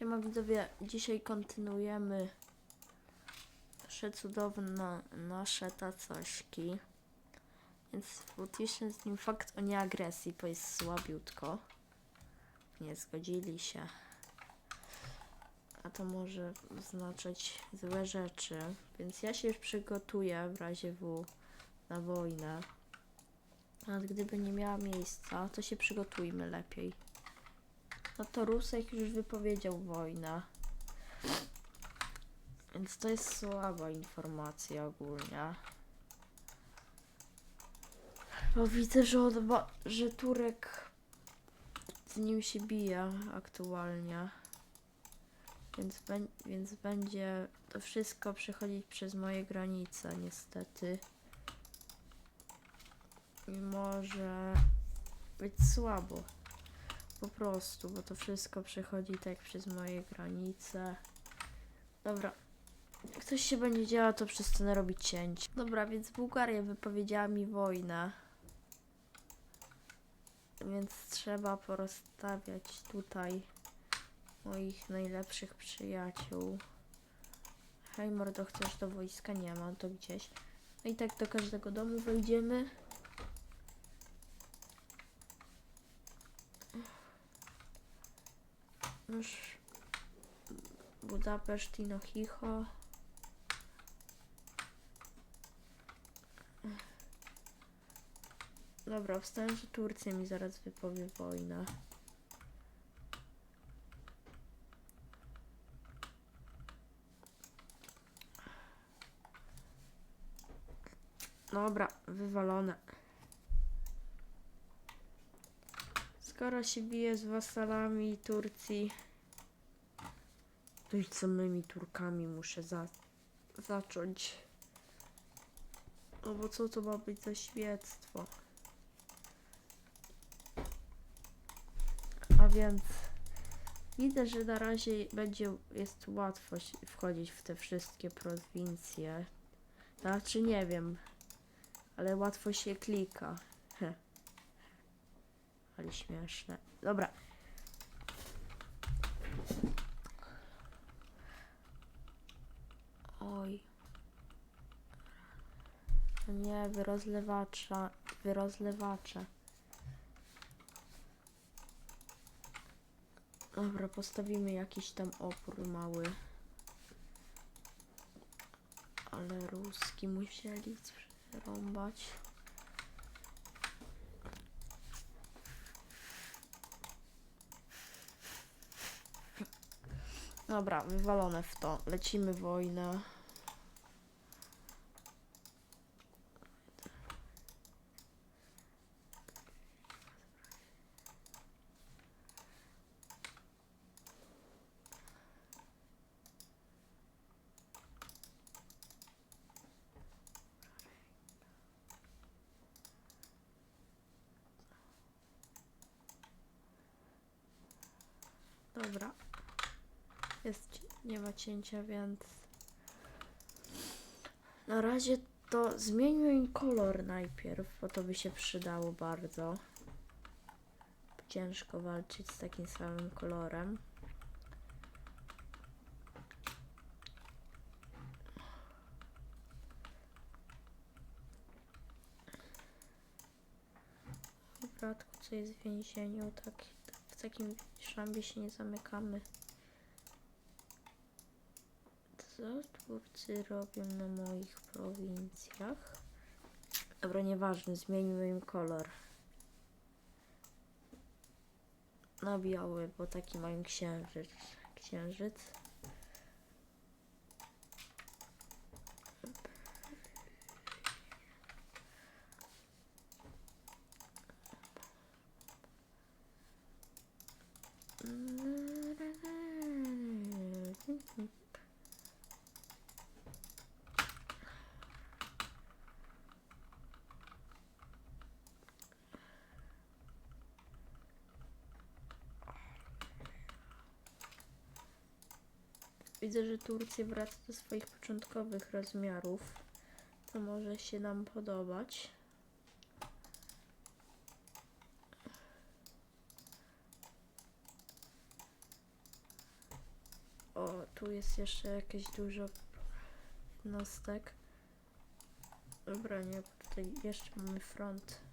Siema widzowie, dzisiaj kontynuujemy nasze cudowne, nasze tacośki. Więc utliczmy z nim fakt o nieagresji, bo jest słabiutko. Nie zgodzili się. A to może oznaczać złe rzeczy. Więc ja się już przygotuję w razie W na wojnę. A gdyby nie miała miejsca, to się przygotujmy lepiej. No to Rusek już wypowiedział wojnę. Więc to jest słaba informacja ogólnie. Bo widzę, że, odwa- że Turek z nim się bije aktualnie. Więc, więc będzie to wszystko przechodzić przez moje granice, niestety. I może być słabo. Po prostu, bo to wszystko przechodzi tak przez moje granice. Dobra. Jak się będzie działo, to przestanę robić cięć. Dobra, więc Bułgaria wypowiedziała mi wojnę. Więc trzeba porozstawiać tutaj moich najlepszych przyjaciół. Hej mordo, chcesz do wojska? Nie mam to gdzieś. No i tak do każdego domu wejdziemy. Już Budapeszt i Nochicho. Dobra, wstałem, że Turcja mi zaraz wypowie wojnę. Dobra, wywalone. Skoro się bije z wasalami Turcji, to i z samymi Turkami muszę za zacząć. No bo co to ma być za świectwo? A więc widzę, że na razie będzie jest łatwo wchodzić w te wszystkie prowincje. Znaczy nie wiem, ale łatwo się klika. Ale śmieszne. Dobra. Oj. Nie, wyrozlewacza, wyrozlewacze. Dobra, postawimy jakiś tam opór mały. Ale ruski musieli rąbać. Dobra, wywalone w to. Lecimy wojnę. Dobra. Jest, nie ma cięcia, więc na razie to zmieńmy im kolor najpierw, bo to by się przydało bardzo. Ciężko walczyć z takim samym kolorem. Bratku, co jest w więzieniu, tak, w takim szambie się nie zamykamy. Co Turcy robią na moich prowincjach? Dobra, nieważne, zmienimy im kolor. Na biały, bo taki mają księżyc. Księżyc. Widzę, że Turcja wraca do swoich początkowych rozmiarów. To może się nam podobać. O, tu jest jeszcze jakieś dużo jednostek. Dobra, nie, tutaj jeszcze mamy front.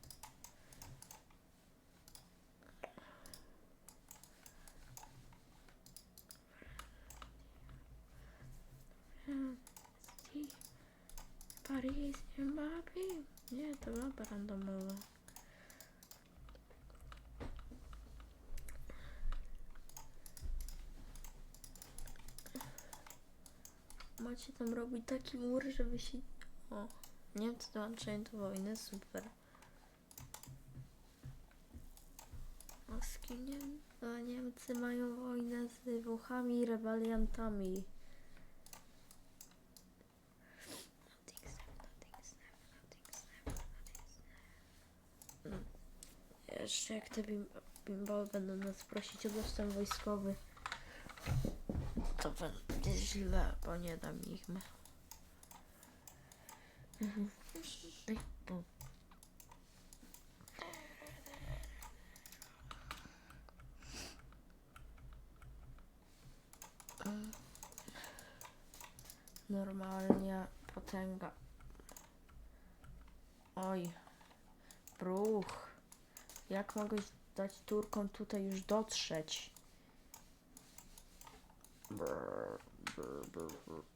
Paris, Mbappé. Nie, to mapa randomowa. Macie tam robić taki mur, żeby się... O, Niemcy dołączają do wojny, super. Niem... A Niemcy mają wojnę z Włochami i rebeliantami. Jeszcze jak te bim bimbały będą nas prosić o dostęp wojskowy, to będzie źle, bo nie dam ich. Mhm. Ej, bu. Mm. Normalnie potęga. Oj, bruch. Jak mogłeś dać Turkom tutaj już dotrzeć?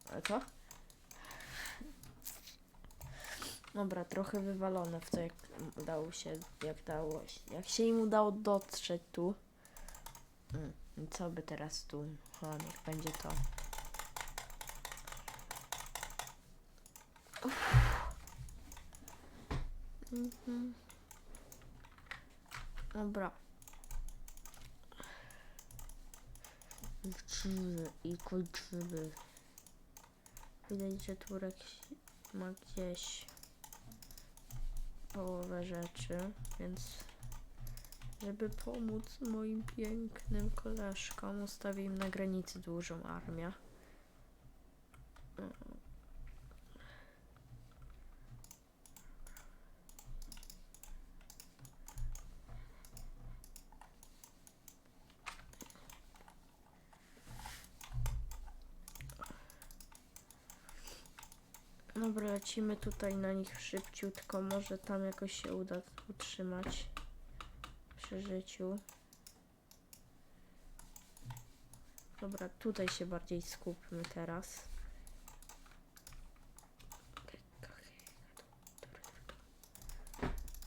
A co? Dobra, trochę wywalone w to, jak udało się, jak dało się, jak się im udało dotrzeć tu. Mm, co by teraz tu? O, niech będzie to. Uff. Mhm. Dobra. Lecimy i kończymy. Widać, że Turek ma gdzieś połowę rzeczy, więc żeby pomóc moim pięknym koleżkom, ustawię im na granicy dużą armię. Dobra, lecimy tutaj na nich szybciutko. Może tam jakoś się uda utrzymać przy życiu. Dobra, tutaj się bardziej skupmy teraz.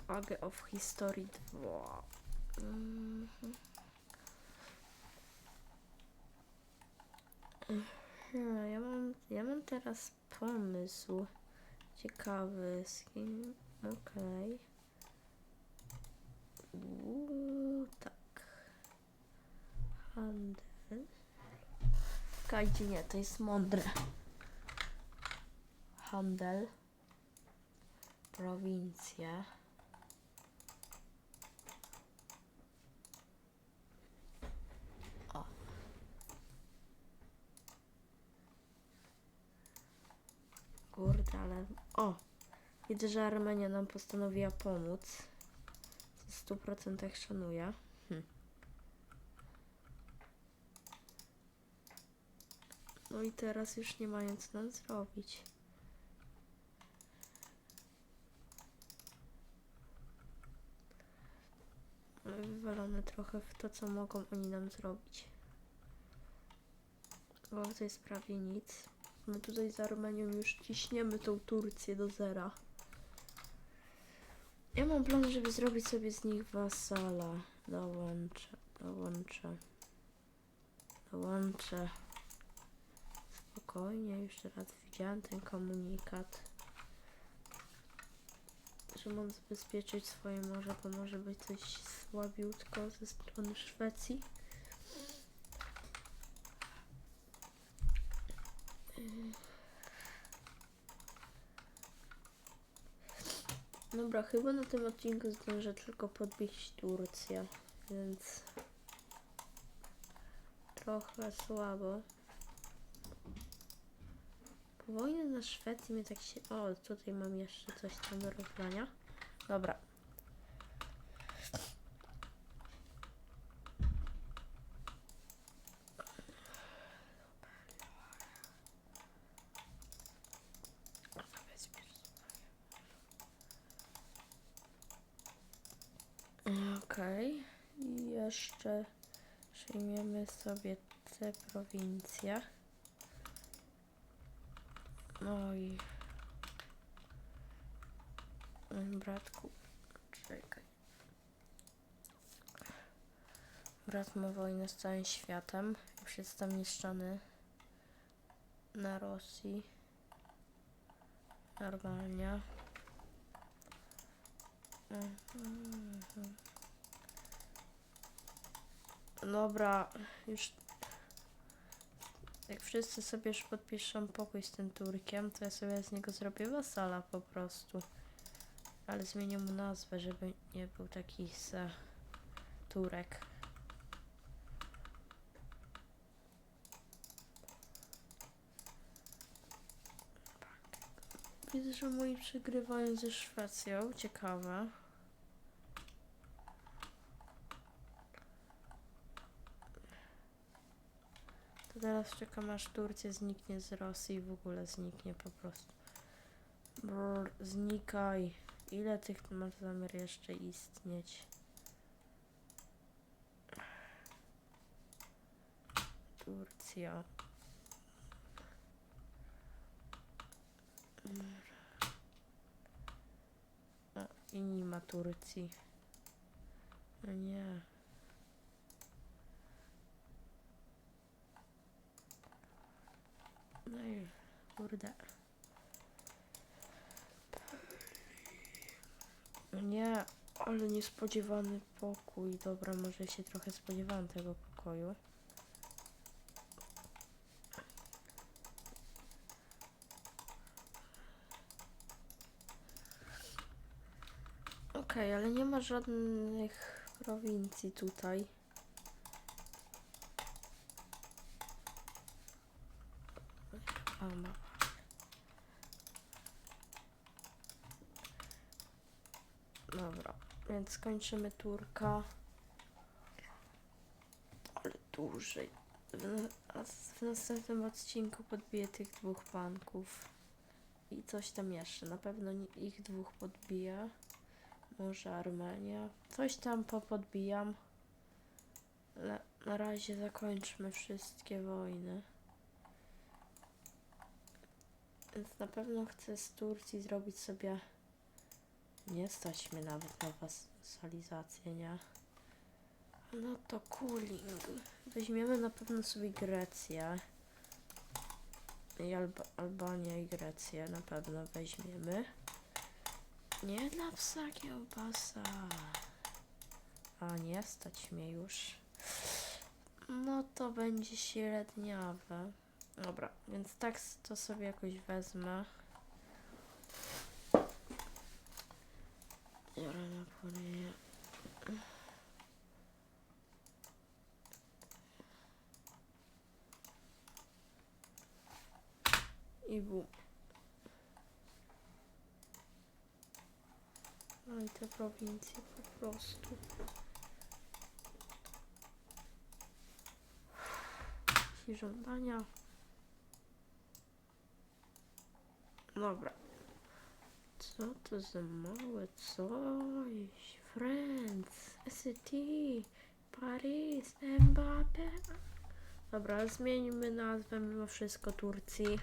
Age of History 2. Mhm. Hmm, Ja mam, ja mam teraz pomysł ciekawy z kim. Okej. Uuu, tak. Handel. Czekajcie, nie, to jest mądre. Handel. Prowincje. Ale... O! Widzę, że Armenia nam postanowiła pomóc. W 100% szanuję. Hm. No i teraz już nie mają co nam zrobić. Wywalone trochę w to, co mogą oni nam zrobić. Bo to jest prawie nic. My tutaj z Armenią już ciśniemy tą Turcję do zera. Ja mam plan, żeby zrobić sobie z nich wasala. Dołączę, dołączę. Dołączę. Spokojnie, jeszcze raz widziałem ten komunikat. Że mam zabezpieczyć swoje morze, bo może być coś słabiutko ze strony Szwecji. Dobra, chyba na tym odcinku zdążę tylko podbić Turcję, więc trochę słabo. Po wojnie na Szwecji mnie tak się... O, tutaj mam jeszcze coś tam do rozlania. Dobra. jeszcze przejmiemy sobie te prowincje. I... Oj, Bratku, czekaj. Brat ma wojnę z całym światem. Już jest tam na Rosji. Normalnie. Mhm. Dobra, już jak wszyscy sobie już podpiszą pokój z tym Turkiem, to ja sobie z niego zrobię wasala po prostu. Ale zmienię mu nazwę, żeby nie był taki se Turek. Widzę, że moi przegrywają ze Szwecją. Ciekawe. To teraz czekam aż Turcja zniknie z Rosji w ogóle zniknie po prostu. Brr, znikaj. Ile tych ma zamiar jeszcze istnieć? Turcja. O, i nie ma Turcji. No nie. No i kurde. Nie, ale niespodziewany pokój. Dobra, może się trochę spodziewałam tego pokoju. Okej, ale nie ma żadnych prowincji tutaj. A, ma. Dobra, więc skończymy turka. Ale dłużej. W, na- w następnym odcinku podbiję tych dwóch panków. I coś tam jeszcze. Na pewno ich dwóch podbiję. Może Armenia. Coś tam popodbijam. Ale na razie zakończmy wszystkie wojny. Więc na pewno chcę z Turcji zrobić sobie. Nie stać mnie nawet na wasalizację, nie? No to cooling. Weźmiemy na pewno sobie Grecję. I Alba Albanię i Grecję na pewno weźmiemy. Nie dla psa kiełbasa. A nie, stać mnie już. No to będzie średniawe. Dobra, więc tak to sobie jakoś wezmę. I bum. No i te prowincje po prostu. I żądania. Dobra. Co to za małe coś? Friends, SCT, Paris, Mbappe. Dobra, zmieńmy nazwę mimo wszystko Turcji.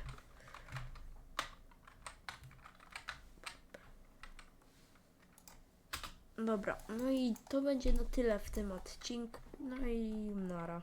Dobra, no i to będzie na tyle w tym odcinku. No i nara.